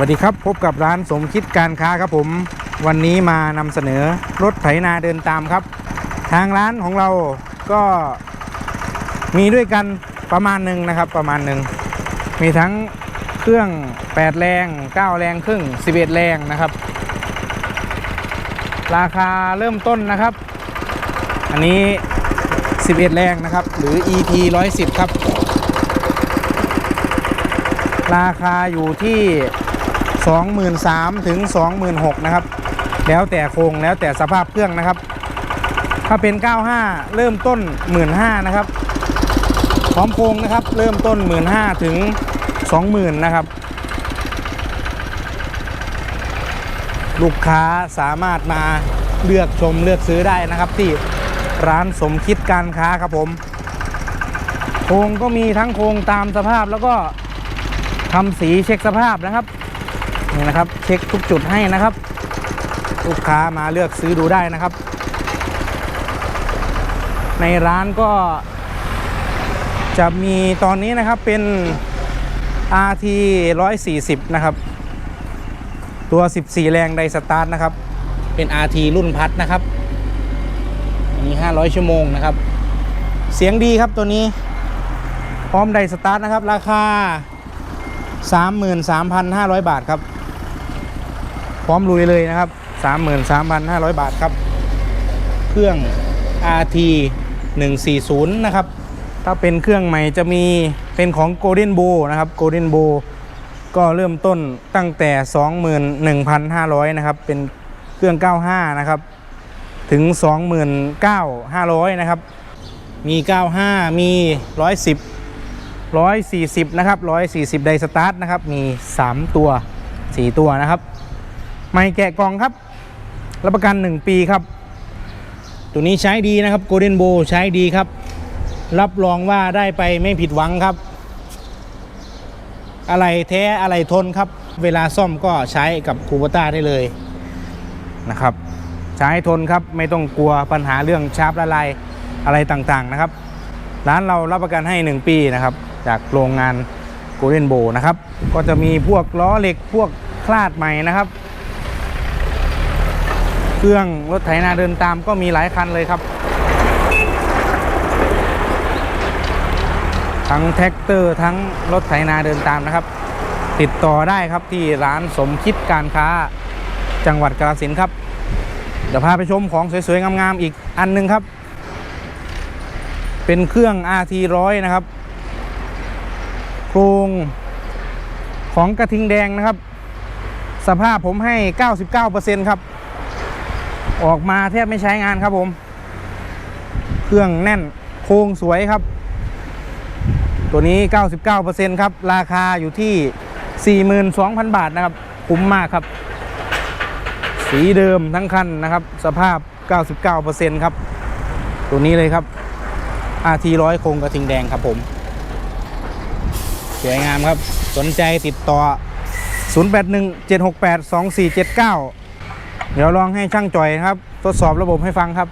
วัสดีครับพบกับร้านสมคิดการค้าครับผม วันนี้มานำเสนอรถไถนาเดินตามครับ ทางร้านของเราก็มีด้วยกันประมาณหนึ่งนะครับประมาณหนึ่งมีทั้งเครื่อง 8 แรง 9 แรงครึ่ง 11 แรงนะครับ ราคาเริ่มต้นนะครับ อันนี้ 11 แรงนะครับ หรือ EP 110 ครับราคาอยู่ที่ 23,000ถึง26,000นะครับ แล้วแต่โครงแล้วแต่สภาพเครื่องนะครับ ถ้าเป็น 95 เริ่มต้น 15,000นะครับ พร้อมโครงนะครับ เริ่มต้น 15,000ถึง20,000นะครับ ลูกค้าสามารถมาเลือกชมเลือกซื้อได้นะครับ ที่ร้านสมคิดการค้าครับผม โครงก็มีทั้งโครงตามสภาพแล้วก็ทำสีเช็คสภาพนะครับ นี่นะครับ เช็คทุกจุดให้นะครับ ลูกค้ามาเลือกซื้อดูได้นะครับ ในร้านก็จะมีตอนนี้นะครับเป็น RT 140 นะครับ ตัว 14 แรงไดสตาร์ทนะครับ เป็น RT รุ่นพัดนะครับอันนี้ 500 ชั่วโมงนะครับ เสียงดีครับตัวนี้ พร้อมไดสตาร์ทนะครับ ราคา 33,500 บาทครับ พร้อมลุยเลยนะครับ 33,500 บาทครับ เครื่อง RT 140 นะครับ ถ้าเป็นเครื่องใหม่จะมีเป็นของ Golden Bo นะครับ Golden Bo ก็เริ่มต้นตั้งแต่ 21,500 นะครับ เป็นเครื่อง 95 นะครับ ถึง 29,500 นะครับ มี 95 มี 110 140 นะครับ 140 ไดสตาร์ทนะครับ มี 3 ตัว 4 ตัวนะครับ ไม่แกะกล่องครับ รับประกัน 1 ปีครับ ตัวนี้ใช้ดีนะครับ Golden Bow ใช้ดีครับ รับรองว่าได้ไปไม่ผิดหวังครับ อะไรแท้อะไรทนครับ เวลาซ่อมก็ใช้กับคูบต้าได้เลยนะครับ ใช้ทนครับไม่ต้องกลัวปัญหาเรื่องชาร์ปละลายอะไรต่างๆนะครับ ร้านเรารับประกันให้ 1 ปีนะครับ จากโรงงานโกลเด้นโบนะครับ ก็จะมีพวกล้อเหล็กพวกคลาดใหม่นะครับ เครื่องรถไถนาเดินตามก็มีหลายคันเลยครับ ทั้งแท็กเตอร์ทั้งรถไถนาเดินตามนะครับ ติดต่อได้ครับที่ร้านสมคิดการค้าจังหวัดกาฬสินธุ์ครับ เดี๋ยวพาไปชมของสวยๆ งามๆ อีกอันหนึงครับ เป็นเครื่อง RT 100นะครับ โครงของกระทิงแดงนะครับ สภาพผมให้ 99%ครับ ออกมาแทบไม่ใช้งานครับผม เครื่องแน่นโครงสวยครับ ตัวนี้ 99%ครับ ราคาอยู่ที่ 42,000 บาทนะครับ คุ้มมากครับ สีเดิมทั้งคันนะครับ สภาพ 99%ครับ ตัวนี้เลยครับ RT 100 โครงกระทิงแดงครับผมสวยงามครับ สนใจติดต่อ 0817682479 เดี๋ยวลองให้ช่างจ่อยครับ ทดสอบระบบให้ฟังครับ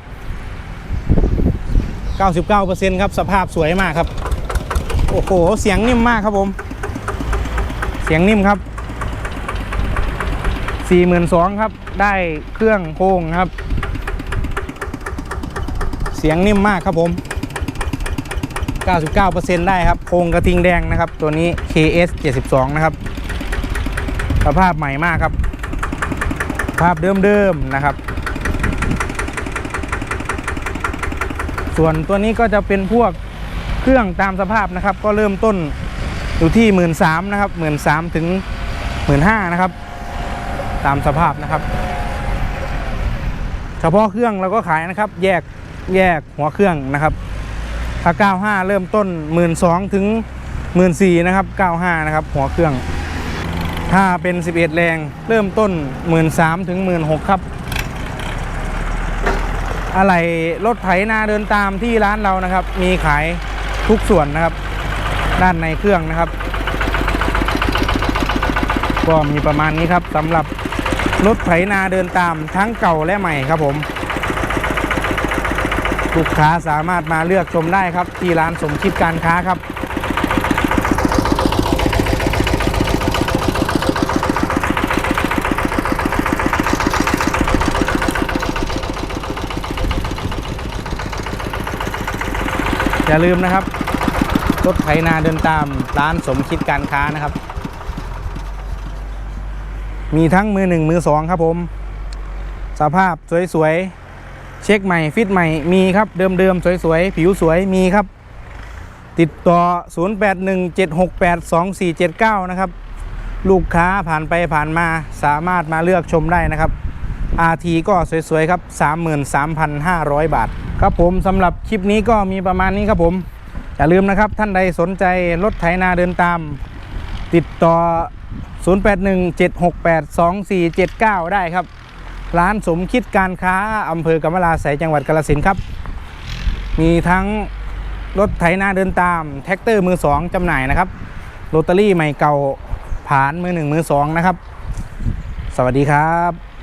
99%ครับสภาพสวยมากครับ โอ้โห เสียงนิ่มมากครับผม เสียงนิ่มครับ 42,000ครับ ได้เครื่องโค้งครับ เสียงนิ่มมากครับผม 99%ได้ครับโครงกระทิงแดงนะครับ ตัวนี้ KS 72 นะครับ สภาพใหม่มากครับ ภาพเดิมๆนะครับ ส่วนตัวนี้ก็จะเป็นพวกเครื่องตามสภาพนะครับ ก็เริ่มต้นอยู่ที่1 3ื่นนะครับ1 3ื่นถึง1 5ื่นนะครับ ตามสภาพนะครับ เฉพาะเครื่องเราก็ขายนะครับ แยกแยกหัวเครื่องนะครับถ้า95 เริ่มต้น 1 2ื่นถึง 1 4ื่นนะครับ 95 นะครับ หัวเครื่อง ถ้าเป็น 11 แรง เริ่มต้น 1 3ื่นถึง1 6ื่นครับ อะไรรถไถนาเดินตามที่ร้านเรานะครับ มีขายทุกส่วนนะครับ ด้านในเครื่องนะครับ ก็มีประมาณนี้ครับสำหรับรถไถนาเดินตามทั้งเก่าและใหม่ครับผมลูกค้าสามารถมาเลือกชมได้ครับ ที่ร้านสมคิดการค้าครับ อย่าลืมนะครับ รถไถนาเดินตามร้านสมคิดการค้านะครับ มีทั้งมือหนึ่งมือสองครับผม สภาพสวยๆ เช็คใหม่ ฟิตใหม่มีครับเดิมๆ สวยๆ ผิวสวยมีครับ ติดต่อ 0817682479 นะครับ ลูกค้าผ่านไปผ่านมาสามารถมาเลือกชมได้นะครับ RT ก็สวยๆครับ 33,500 บาท ครับผมสำหรับคลิปนี้ก็มีประมาณนี้ครับผม อย่าลืมนะครับ ท่านใดสนใจรถไถนาเดินตาม ติดต่อ 0817682479 ได้ครับ ร้านสมคิดการค้าอำเภอกำมะลาไสยจังหวัดกาฬสินธุ์ครับ มีทั้งรถไถนาเดินตาม แท็กเตอร์มือสองจำหน่ายนะครับโรตารี่ใหม่เก่าผ่านมือหนึ่งมือสองนะครับ สวัสดีครับ